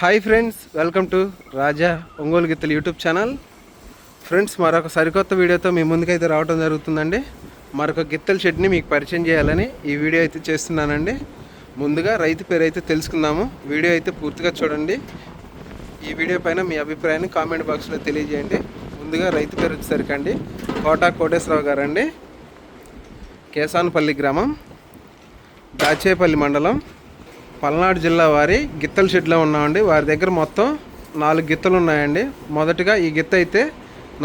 Hi friends welcome to Raja Ongole గిత్తలు YouTube channel friends మరొక సరికొత్త వీడియోతో మీ ముందుకైతే రావడం జరుగుతుందండి. మరొక గిత్తల షెడ్ని మీకు పరిచయం చేయాలని ఈ వీడియో అయితే చేస్తున్నానండి. ముందుగా రైతు పేరు అయితే తెలుసుకుందాము. వీడియో అయితే పూర్తిగా చూడండి. ఈ వీడియో పైన మీ అభిప్రాయాన్ని కామెంట్ బాక్స్లో తెలియజేయండి. ముందుగా రైతు పేరు వచ్చేసరికి అండి కోటా కోటేశ్వరరావు గారండి. కేసానపల్లి గ్రామం. దాచేపల్లి మండలం. పల్నాడు జిల్లా వారి గిత్తల షెడ్లో ఉన్నామండి. వారి దగ్గర మొత్తం నాలుగు గిత్తలు ఉన్నాయండి. మొదటగా ఈ గిత్త అయితే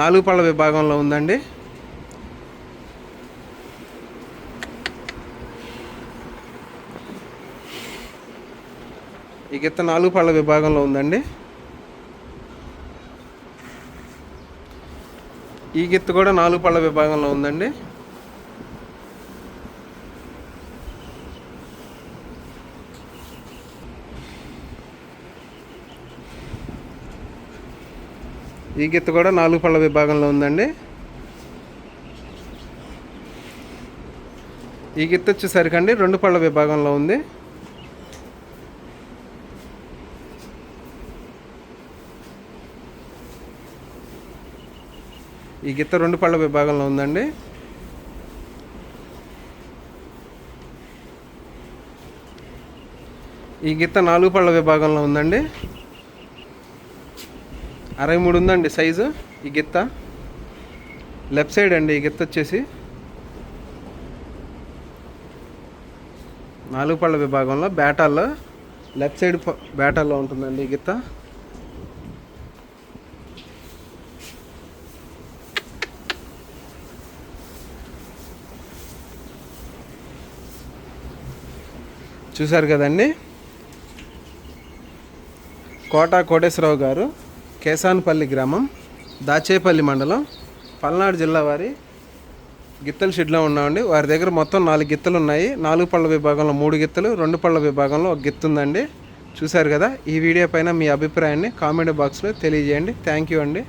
నాలుగు పళ్ళ విభాగంలో ఉందండి. ఈ గిత్త నాలుగు పళ్ళ విభాగంలో ఉందండి. ఈ గిత్త కూడా నాలుగు పళ్ళ విభాగంలో ఉందండి. ఈ గిత్త కూడా నాలుగు పళ్ళ విభాగంలో ఉందండి. ఈ గిత్త వచ్చేసరికి అండి రెండు పళ్ళ విభాగంలో ఉంది. ఈ గిత్త రెండు పళ్ళ విభాగంలో ఉందండి. ఈ గిత్త నాలుగు పళ్ళ విభాగంలో ఉందండి. అరవై మూడు ఉందండి సైజు ఈ గిత్త. లెఫ్ట్ సైడ్ అండి ఈ గిత్త వచ్చేసి. నాలుగు పళ్ళ విభాగంలో బ్యాటాల్లో లెఫ్ట్ సైడ్ బ్యాటాల్లో ఉంటుందండి ఈ గిత్త. చూశారు కదండి? కోట కోటేశ్వరరావు గారు కేసానపల్లి గ్రామం దాచేపల్లి మండలం పల్నాడు జిల్లా వారి గిత్తల షెడ్లో ఉన్నామండి. వారి దగ్గర మొత్తం నాలుగు గిత్తలు ఉన్నాయి. నాలుగు పళ్ళ విభాగంలో మూడు గిత్తలు రెండు పళ్ళ విభాగంలో ఒక గిత్త ఉందండి. చూశారు కదా ఈ వీడియో పైన మీ అభిప్రాయాన్ని కామెంట్ బాక్స్లో తెలియజేయండి. థ్యాంక్ యూ అండి.